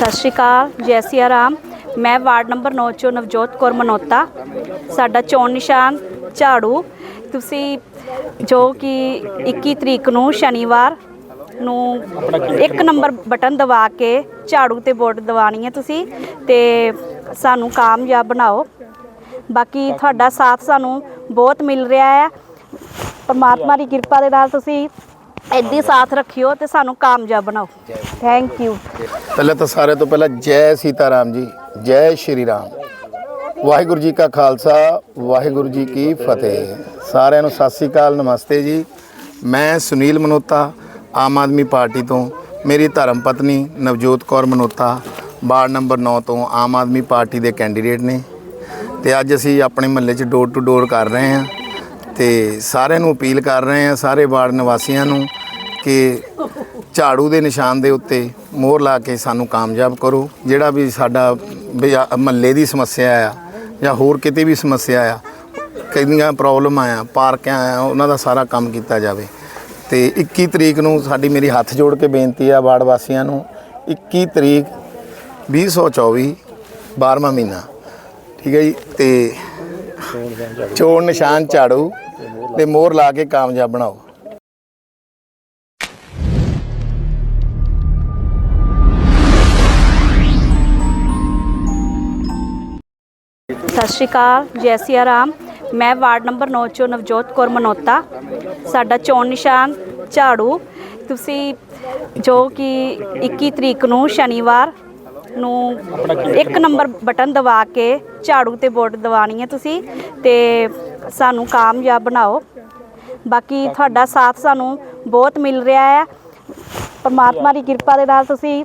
ਸਤਿ ਸ਼੍ਰੀ ਅਕਾਲ, ਜੈ ਸਿਆ ਰਾਮ। ਮੈਂ ਵਾਰਡ ਨੰਬਰ 9 ਚੋਂ ਨਵਜੋਤ ਕੌਰ ਮਨੋਤਾ। ਸਾਡਾ ਚੋਣ ਨਿਸ਼ਾਨ ਝਾੜੂ। ਤੁਸੀਂ ਜੋ ਕਿ 21 ਤਰੀਕ ਨੂੰ ਸ਼ਨੀਵਾਰ ਨੂੰ ਇੱਕ ਨੰਬਰ ਬਟਨ ਦਬਾ ਕੇ ਝਾੜੂ ਤੇ ਵੋਟ ਦਵਾਣੀ ਹੈ ਤੁਸੀਂ, ਤੇ ਸਾਨੂੰ ਕਾਮਯਾਬ ਬਣਾਓ। ਬਾਕੀ ਤੁਹਾਡਾ ਸਾਥ ਸਾਨੂੰ ਬਹੁਤ ਮਿਲ ਰਿਹਾ ਹੈ। ਪਰਮਾਤਮਾ ਦੀ ਕਿਰਪਾ ਦੇ ਨਾਲ ਤੁਸੀਂ ਹੀ ਸਾਥ ਰੱਖਿਓ ਤੇ ਸਾਨੂੰ ਕਾਮਯਾਬ ਬਣਾਓ। ਥੈਂਕ ਯੂ ਪਹਿਲਾਂ ਤਾਂ ਸਾਰੇ ਤੋਂ ਪਹਿਲਾਂ ਜੈ ਸੀਤਾਰਾਮ ਜੀ ਜੈ ਸ਼੍ਰੀ ਰਾਮ। ਵਾਹਿਗੁਰੂ ਜੀ ਕਾ ਖਾਲਸਾ ਵਾਹਿਗੁਰੂ ਜੀ ਕੀ ਫਤਿਹ। ਸਾਰਿਆਂ ਨੂੰ ਸਤਿ ਸ੍ਰੀ ਅਕਾਲ ਨਮਸਤੇ ਜੀ। ਮੈਂ ਸੁਨੀਲ ਮਨੋਤਾ ਆਮ ਆਦਮੀ ਪਾਰਟੀ ਤੋਂ। ਮੇਰੀ ਧਰਮ ਪਤਨੀ ਨਵਜੋਤ ਕੌਰ ਮਨੋਤਾ ਵਾਰਡ ਨੰਬਰ 9 ਤੋਂ ਆਮ ਆਦਮੀ ਪਾਰਟੀ ਦੇ ਕੈਂਡੀਡੇਟ ਨੇ। ਤੇ ਅੱਜ ਅਸੀਂ ਆਪਣੇ ਮਹੱਲੇ 'ਚ ਡੋਰ ਟੂ ਡੋਰ ਕਰ ਰਹੇ ਹਾਂ। ਤੇ ਸਾਰਿਆਂ ਨੂੰ ਅਪੀਲ ਕਰ ਰਹੇ ਹਾਂ, ਸਾਰੇ ਵਾਰਡ ਨਿਵਾਸੀਆਂ ਨੂੰ ਕਿ ਝਾੜੂ ਦੇ ਨਿਸ਼ਾਨ ਦੇ ਉੱਤੇ ਮੋਹਰ ਲਾ ਕੇ ਸਾਨੂੰ ਕਾਮਯਾਬ ਕਰੋ। ਜਿਹੜਾ ਵੀ ਸਾਡਾ ਮਹੱਲੇ ਦੀ ਸਮੱਸਿਆ ਆ ਜਾਂ ਹੋਰ ਕਿਤੇ ਵੀ ਸਮੱਸਿਆ ਆ, ਕਿੰਨੀਆਂ ਪ੍ਰੋਬਲਮ ਆਇਆ ਪਾਰਕਾਂ ਆ, ਉਹਨਾਂ ਦਾ ਸਾਰਾ ਕੰਮ ਕੀਤਾ ਜਾਵੇ। ਤੇ 21 ਤਰੀਕ ਨੂੰ ਸਾਡੀ ਮੇਰੀ ਹੱਥ ਜੋੜ ਕੇ ਬੇਨਤੀ ਆ ਵਾਰਡ ਵਾਸੀਆਂ ਨੂੰ 21 ਤਰੀਕ 2024 12ਵਾਂ ਮਹੀਨਾ। ਠੀਕ ਹੈ ਜੀ? ਤੇ ਚੋਣ ਨਿਸ਼ਾਨ ਝਾੜੂ ਤੇ ਮੋਹਰ ਲਾ ਕੇ ਕਾਮਯਾਬ ਬਣਾਓ। ਸਤਿ ਸ਼੍ਰੀ ਅਕਾਲ, ਜੈ ਸਿਆ ਰਾਮ। ਮੈਂ ਵਾਰਡ ਨੰਬਰ 9 ਚੋਂ ਨਵਜੋਤ ਕੌਰ ਮਨੋਤਾ। ਸਾਡਾ ਚੋਣ ਨਿਸ਼ਾਨ ਝਾੜੂ। ਤੁਸੀਂ ਜੋ ਕਿ 21 ਤਰੀਕ ਨੂੰ ਸ਼ਨੀਵਾਰ ਨੂੰ ਇੱਕ ਨੰਬਰ ਬਟਨ ਦਬਾ ਕੇ ਝਾੜੂ ਤੇ ਵੋਟ ਦਵਾਣੀ ਹੈ ਤੁਸੀਂ ਤੇ ਸਾਨੂੰ ਕਾਮਯਾਬ ਬਣਾਓ। ਬਾਕੀ ਤੁਹਾਡਾ ਸਾਥ ਸਾਨੂੰ ਬਹੁਤ ਮਿਲ ਰਿਹਾ ਹੈ। ਪਰਮਾਤਮਾ ਦੀ ਕਿਰਪਾ ਦੇ ਨਾਲ ਤੁਸੀਂ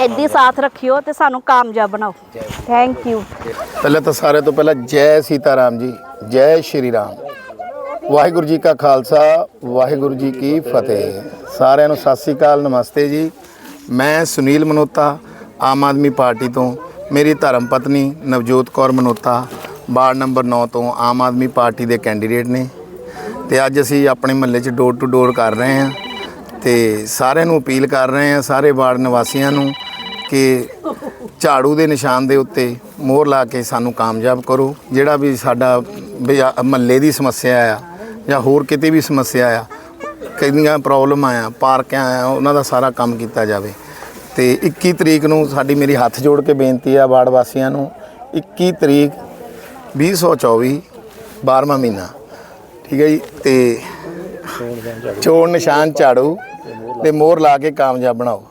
ਏਦਾਂ ਸਾਥ ਰੱਖਿਓ ਤੇ ਸਾਨੂੰ ਕਾਮਯਾਬ ਬਣਾਓ। ਥੈਂਕ ਯੂ ਪਹਿਲਾਂ ਤਾਂ ਸਾਰੇ ਤੋਂ ਪਹਿਲਾਂ ਜੈ ਸੀਤਾ ਰਾਮ ਜੀ, ਜੈ ਸ਼੍ਰੀ ਰਾਮ। ਵਾਹਿਗੁਰੂ ਜੀ ਕਾ ਖਾਲਸਾ, ਵਾਹਿਗੁਰੂ ਜੀ ਕੀ ਫਤਿਹ। ਸਾਰਿਆਂ ਨੂੰ ਸਤਿ ਸ੍ਰੀ ਅਕਾਲ, ਨਮਸਤੇ ਜੀ। ਮੈਂ ਸੁਨੀਲ ਮਨੋਤਾ ਆਮ ਆਦਮੀ ਪਾਰਟੀ ਤੋਂ ਮੇਰੀ ਧਰਮ ਪਤਨੀ ਨਵਜੋਤ ਕੌਰ ਮਨੋਤਾ ਵਾਰਡ ਨੰਬਰ 9 ਤੋਂ ਆਮ ਆਦਮੀ ਪਾਰਟੀ ਦੇ ਕੈਂਡੀਡੇਟ ਨੇ। ਤੇ ਅੱਜ ਅਸੀਂ ਆਪਣੇ ਮਹੱਲੇ 'ਚ ਡੋਰ ਟੂ ਡੋਰ ਕਰ ਰਹੇ ਹਾਂ ਤੇ ਸਾਰਿਆਂ ਨੂੰ ਅਪੀਲ ਕਰ ਰਹੇ ਹਾਂ, ਸਾਰੇ ਵਾਰਡ ਨਿਵਾਸੀਆਂ ਨੂੰ ਕਿ ਝਾੜੂ ਦੇ ਨਿਸ਼ਾਨ ਦੇ ਉੱਤੇ ਮੋਹਰ ਲਾ ਕੇ ਸਾਨੂੰ ਕਾਮਯਾਬ ਕਰੋ। ਜਿਹੜਾ ਵੀ ਸਾਡਾ ਮਹੱਲੇ ਦੀ ਸਮੱਸਿਆ ਆ ਜਾਂ ਹੋਰ ਕਿਤੇ ਵੀ ਸਮੱਸਿਆ ਆ, ਕਿੰਨੀਆਂ ਪ੍ਰੋਬਲਮ ਆ ਪਾਰਕਾਂ ਆ ਉਹਨਾਂ ਦਾ ਸਾਰਾ ਕੰਮ ਕੀਤਾ ਜਾਵੇ। ਤੇ 21 ਤਰੀਕ ਨੂੰ ਸਾਡੀ ਮੇਰੀ ਹੱਥ ਜੋੜ ਕੇ ਬੇਨਤੀ ਆ ਵਾਰਡ ਵਾਸੀਆਂ ਨੂੰ 21 ਤਰੀਕ 2024 12ਵਾਂ ਮਹੀਨਾ। ਠੀਕ ਹੈ ਜੀ, ਤੇ ਚੋਣ ਨਿਸ਼ਾਨ ਝਾੜੂ ਤੇ ਮੋਹਰ ਲਾ ਕੇ ਕਾਮਯਾਬ ਬਣਾਓ।